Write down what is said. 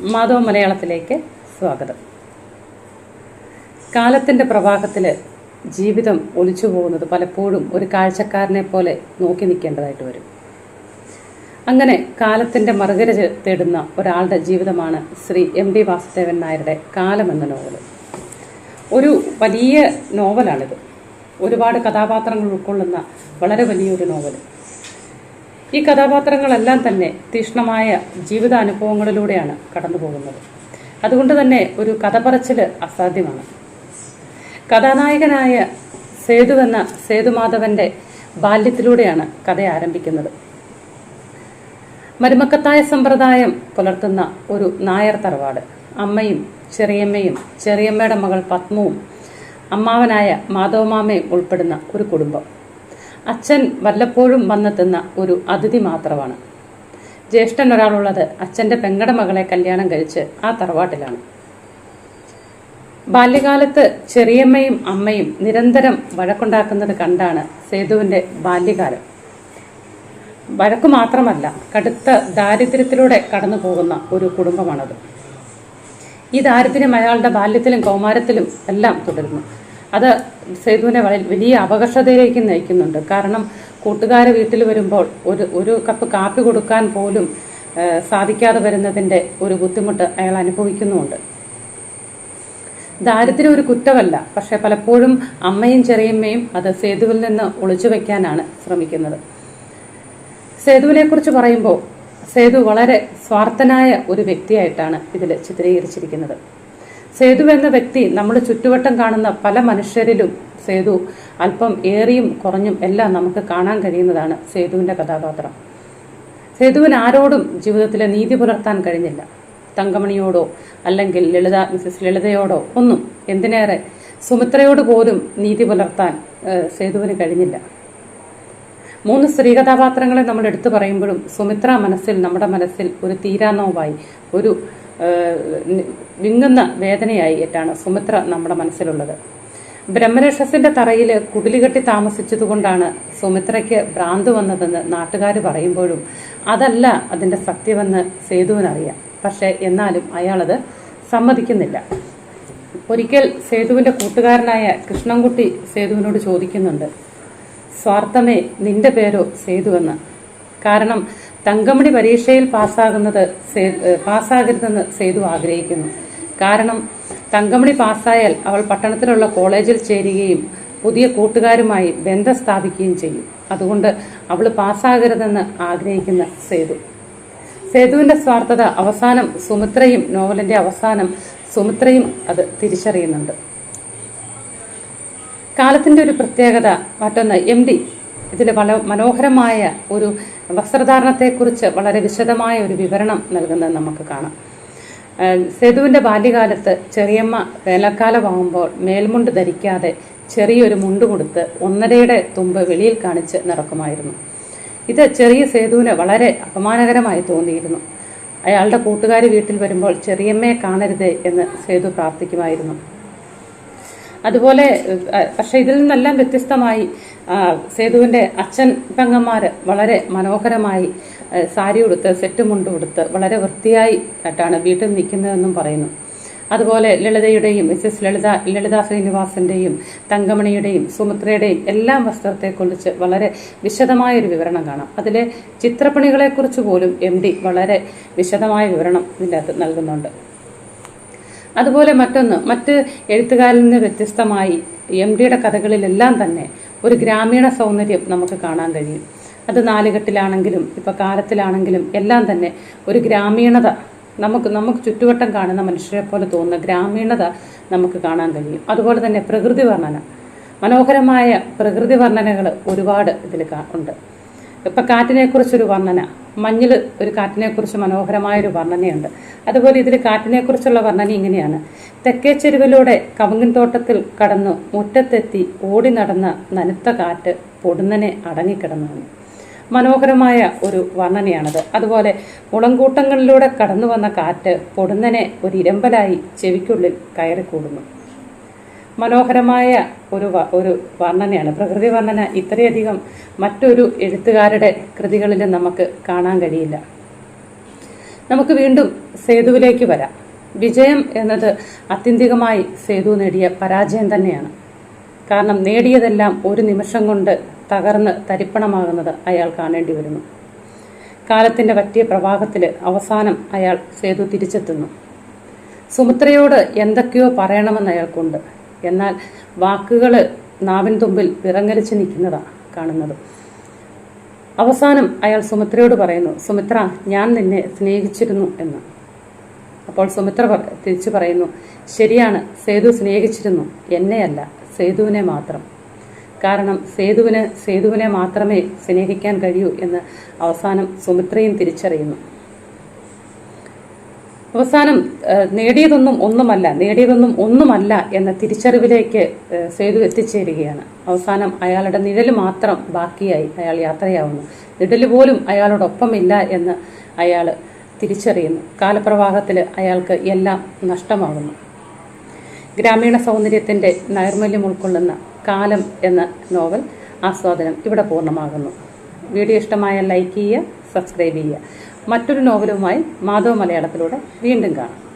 മാധവ മലയാളത്തിലേക്ക് സ്വാഗതം. കാലത്തിന്റെ പ്രവാഹത്തിൽ ജീവിതം ഒലിച്ചു പോകുന്നത് പലപ്പോഴും ഒരു കാഴ്ചക്കാരനെ പോലെ നോക്കി നിൽക്കേണ്ടതായിട്ട് വരും. അങ്ങനെ കാലത്തിന്റെ മറുകര തേടുന്ന ഒരാളുടെ ജീവിതമാണ് ശ്രീ എം ഡി വാസുദേവൻ നായരുടെ കാലം എന്ന നോവൽ ഒരു വലിയ നോവലാണിത്. ഒരുപാട് കഥാപാത്രങ്ങൾ ഉൾക്കൊള്ളുന്ന വളരെ വലിയൊരു നോവൽ ഈ കഥാപാത്രങ്ങളെല്ലാം തന്നെ തീഷ്ണമായ ജീവിതാനുഭവങ്ങളിലൂടെയാണ് കടന്നു പോകുന്നത് അതുകൊണ്ട് തന്നെ ഒരു കഥ പറച്ചിൽ അസാധ്യമാണ്. കഥാനായകനായ സേതു എന്ന സേതുമാധവന്റെ ബാല്യത്തിലൂടെയാണ് കഥ ആരംഭിക്കുന്നത്. മരുമക്കത്തായ സമ്പ്രദായം പുലർത്തുന്ന ഒരു നായർ തറവാട്. അമ്മയും ചെറിയമ്മയും ചെറിയമ്മയുടെ മകൾ പത്മവും അമ്മാവനായ മാധവമാമയും ഉൾപ്പെടുന്ന ഒരു കുടുംബം. അച്ഛൻ വല്ലപ്പോഴും വന്നെത്തുന്ന ഒരു അതിഥി മാത്രമാണ്. ജ്യേഷ്ഠൻ ഒരാളുള്ളത് അച്ഛന്റെ പെങ്ങട മകളെ കല്യാണം കഴിച്ച് ആ തറവാട്ടിലാണ്. ബാല്യകാലത്ത് ചെറിയമ്മയും അമ്മയും നിരന്തരം വഴക്കുണ്ടാക്കുന്നത് കണ്ടാണ് സേതുവിന്റെ ബാല്യകാലം. വഴക്കു മാത്രമല്ല കടുത്ത ദാരിദ്ര്യത്തിലൂടെ കടന്നു പോകുന്ന ഒരു കുടുംബമാണത്. ഈ ദാരിദ്ര്യം അയാളുടെ ബാല്യത്തിലും കൗമാരത്തിലും എല്ലാം തുടരുന്നു. അത് സേതുവിനെ വലിയ അപകർഷതയിലേക്ക് നയിക്കുന്നുണ്ട്. കാരണം കൂട്ടുകാരെ വീട്ടിൽ വരുമ്പോൾ ഒരു ഒരു കപ്പ് കാപ്പി കൊടുക്കാൻ പോലും സാധിക്കാതെ വരുന്നതിന്റെ ഒരു ബുദ്ധിമുട്ട് അയാൾ അനുഭവിക്കുന്നുമുണ്ട്. ദാരിദ്ര്യം ഒരു കുറ്റമല്ല. പക്ഷെ പലപ്പോഴും അമ്മയും ചെറിയമ്മയും അത് സേതുവിൽ നിന്ന് ഒളിച്ചു വെക്കാനാണ് ശ്രമിക്കുന്നത്. സേതുവിനെ കുറിച്ച് പറയുമ്പോൾ സേതു വളരെ സ്വാർത്ഥനായ ഒരു വ്യക്തിയായിട്ടാണ് ഇതിൽ ചിത്രീകരിച്ചിരിക്കുന്നത്. സേതു എന്ന വ്യക്തി നമ്മുടെ ചുറ്റുവട്ടം കാണുന്ന പല മനുഷ്യരിലും സേതു അല്പം ഏറിയും കുറഞ്ഞും എല്ലാം നമുക്ക് കാണാൻ കഴിയുന്നതാണ് സേതുവിന്റെ കഥാപാത്രം. സേതുവിന് ആരോടും ജീവിതത്തിലെ നീതി പുലർത്താൻ കഴിഞ്ഞില്ല. തങ്കമണിയോടോ അല്ലെങ്കിൽ ലളിത മിസസ് ലളിതയോടോ ഒന്നും എന്തിനേറെ സുമിത്രയോട് പോലും നീതി പുലർത്താൻ സേതുവിന് കഴിഞ്ഞില്ല. മൂന്ന് സ്ത്രീ കഥാപാത്രങ്ങളെ നമ്മൾ എടുത്തു പറയുമ്പോഴും സുമിത്ര മനസ്സിൽ നമ്മുടെ മനസ്സിൽ ഒരു തീരാനോവായി ഒരു വിങ്ങുന്ന വേദനയായി ഏറ്റാണ് സുമിത്ര നമ്മുടെ മനസ്സിലുള്ളത്. ബ്രഹ്മരക്ഷസിന്റെ തറയിൽ കുടിലുകെട്ടി താമസിച്ചതുകൊണ്ടാണ് സുമിത്രയ്ക്ക് ഭ്രാന്ത് വന്നതെന്ന് നാട്ടുകാർ പറയുമ്പോഴും അതല്ല അതിന്റെ സത്യമെന്ന് സേതുവിനറിയാം. പക്ഷെ എന്നാലും അയാളത് സമ്മതിക്കുന്നില്ല. ഒരിക്കൽ സേതുവിന്റെ കൂട്ടുകാരനായ കൃഷ്ണൻകുട്ടി സേതുവിനോട് ചോദിക്കുന്നുണ്ട് സ്വാർത്ഥമേ നിന്റെ പേരോ സേതുവെന്ന്? കാരണം തങ്കമണി പരീക്ഷയിൽ പാസ്സാകുന്നത് പാസ്സാകരുതെന്ന് സേതു ആഗ്രഹിക്കുന്നു. കാരണം തങ്കമണി പാസ്സായാൽ അവൾ പട്ടണത്തിലുള്ള കോളേജിൽ ചേരുകയും പുതിയ കൂട്ടുകാരുമായി ബന്ധം സ്ഥാപിക്കുകയും ചെയ്യും. അതുകൊണ്ട് അവൾ പാസ്സാകരുതെന്ന് ആഗ്രഹിക്കുന്ന സേതു. സേതുവിന്റെ സ്വാർത്ഥത അവസാനം സുമിത്രയും നോവലിന്റെ അവസാനം സുമിത്രയും അത് തിരിച്ചറിയുന്നുണ്ട്. കാലത്തിന്റെ ഒരു പ്രത്യേകത മറ്റൊന്ന് എം ഡി ഇതിൽ വള മനോഹരമായ ഒരു വസ്ത്രധാരണത്തെക്കുറിച്ച് വളരെ വിശദമായ ഒരു വിവരണം നൽകുന്നത് നമുക്ക് കാണാം. സേതുവിന്റെ ബാല്യകാലത്ത് ചെറിയമ്മ വേനൽക്കാലമാകുമ്പോൾ മേൽമുണ്ട് ധരിക്കാതെ ചെറിയൊരു മുണ്ട് കൊടുത്ത് ഒന്നരയുടെ തുമ്പ് വെളിയിൽ കാണിച്ച് നടക്കുമായിരുന്നു ഇത് ചെറിയ സേതുവിന് വളരെ അപമാനകരമായി തോന്നിയിരുന്നു. അയാളുടെ കൂട്ടുകാർ വീട്ടിൽ വരുമ്പോൾ ചെറിയമ്മയെ കാണരുതേ എന്ന് സേതു പ്രാർത്ഥിക്കുമായിരുന്നു. അതുപോലെ പക്ഷെ ഇതിൽ നിന്നെല്ലാം വ്യത്യസ്തമായി സേതുവിന്റെ അച്ഛൻ പെങ്ങന്മാര് വളരെ മനോഹരമായി സാരി ഉടുത്ത് സെറ്റ് മുണ്ട് ഉടുത്ത് വളരെ വൃത്തിയായി ആയിട്ടാണ് വീട്ടിൽ നിൽക്കുന്നതെന്നും പറയുന്നു. അതുപോലെ ലളിതയുടെയും മിസ്സസ് ലളിത ലളിത ശ്രീനിവാസന്റെയും തങ്കമണിയുടെയും സുമിത്രയുടെയും എല്ലാം വസ്ത്രത്തെക്കുറിച്ച് വളരെ വിശദമായ ഒരു വിവരണം കാണാം. അതിലെ ചിത്രപ്പണികളെക്കുറിച്ച് പോലും എം വളരെ വിശദമായ വിവരണം ഇതിന്റെ അകത്ത് നൽകുന്നുണ്ട്. അതുപോലെ മറ്റൊന്ന് മറ്റ് എഴുത്തുകാരിൽ നിന്ന് വ്യത്യസ്തമായി എം ഡിയുടെ കഥകളിലെല്ലാം തന്നെ ഒരു ഗ്രാമീണ സൗന്ദര്യം നമുക്ക് കാണാൻ കഴിയും. അത് നാലുകെട്ടിലാണെങ്കിലും ഇപ്പോൾ കാലത്തിലാണെങ്കിലും എല്ലാം തന്നെ ഒരു ഗ്രാമീണത നമുക്ക് നമുക്ക് ചുറ്റുവട്ടം കാണുന്ന മനുഷ്യരെ പോലെ തോന്നുന്ന ഗ്രാമീണത നമുക്ക് കാണാൻ കഴിയും. അതുപോലെ തന്നെ പ്രകൃതി വർണന. മനോഹരമായ പ്രകൃതി വർണനകൾ ഒരുപാട് ഇതിൽ ഉണ്ട്. ഇപ്പൊ കാറ്റിനെ കുറിച്ചൊരു വർണന മഞ്ഞിൽ ഒരു കാറ്റിനെ കുറിച്ച് മനോഹരമായ ഒരു വർണനയുണ്ട്. അതുപോലെ ഇതിൽ കാറ്റിനെക്കുറിച്ചുള്ള വർണന ഇങ്ങനെയാണ്. തെക്കേ ചെരുവിലൂടെ കവുങ്ങിൻ തോട്ടത്തിൽ കടന്നു മുറ്റത്തെത്തി ഓടി നടന്ന നനുത്ത കാറ്റ് പൊടുന്നനെ അടങ്ങിക്കിടന്നു മനോഹരമായ ഒരു വർണനയാണത്. അതുപോലെ മുളങ്കൂട്ടങ്ങളിലൂടെ കടന്നു വന്ന കാറ്റ് പൊടുന്നനെ ഒരു ഇരമ്പലായി ചെവിക്കുള്ളിൽ കയറിക്കൂടുന്നു. മനോഹരമായ ഒരു ഒരു വർണനയാണ്. പ്രകൃതി വർണന ഇത്രയധികം മറ്റൊരു എഴുത്തുകാരുടെ കൃതികളിൽ നമുക്ക് കാണാൻ കഴിയില്ല. നമുക്ക് വീണ്ടും സേതുവിലേക്ക് വരാം. വിജയം എന്നത് അത്യന്തികമായി സേതു നേടിയ പരാജയം തന്നെയാണ്. കാരണം നേടിയതെല്ലാം ഒരു നിമിഷം കൊണ്ട് തകർന്ന് തരിപ്പണമാകുന്നത് അയാൾ കാണേണ്ടി വരുന്നു. കാലത്തിന്റെ പറ്റിയ പ്രവാഹത്തിൽ അവസാനം അയാൾ സേതു തിരിച്ചെത്തുന്നു. സുമിത്രയോട് എന്തൊക്കെയോ പറയണമെന്ന് അയാൾക്കുണ്ട്. എന്നാൽ വാക്കുകൾ നാവിൻ തുമ്പിൽ വിറങ്ങലിച്ച് നിൽക്കുന്നതാണ് കാണുന്നത്. അവസാനം അയാൾ സുമിത്രയോട് പറയുന്നു സുമിത്ര ഞാൻ നിന്നെ സ്നേഹിച്ചിരുന്നു എന്ന്. അപ്പോൾ സുമിത്ര തിരിച്ചു പറയുന്നു ശരിയാണ് സേതു സ്നേഹിച്ചിരുന്നു എന്നെയല്ല സേതുവിനെ മാത്രം. കാരണം സേതുവിന് സേതുവിനെ മാത്രമേ സ്നേഹിക്കാൻ കഴിയൂ എന്ന് അവസാനം സുമിത്രയും തിരിച്ചറിയുന്നു. അവസാനം നേടിയതൊന്നും ഒന്നുമല്ല നേടിയതൊന്നും ഒന്നുമല്ല എന്ന തിരിച്ചറിവിലേക്ക് സേതു എത്തിച്ചേരുകയാണ്. അവസാനം അയാളുടെ നിഴൽ മാത്രം ബാക്കിയായി അയാൾ യാത്രയാവുന്നു. നിഴൽ പോലും അയാളോടൊപ്പമില്ല എന്ന് അയാൾ തിരിച്ചറിയുന്നു. കാലപ്രവാഹത്തിൽ അയാൾക്ക് എല്ലാം നഷ്ടമാകുന്നു. ഗ്രാമീണ സൗന്ദര്യത്തിന്റെ നൈർമല്യം ഉൾക്കൊള്ളുന്ന കാലം എന്ന നോവൽ ആസ്വാദനം ഇവിടെ പൂർണമാകുന്നു. വീഡിയോ ഇഷ്ടമായ ലൈക്ക് ചെയ്യുക സബ്സ്ക്രൈബ് ചെയ്യുക. മറ്റൊരു നോവലുമായി മാധവ മലയാളത്തിലൂടെ വീണ്ടും കാണാം.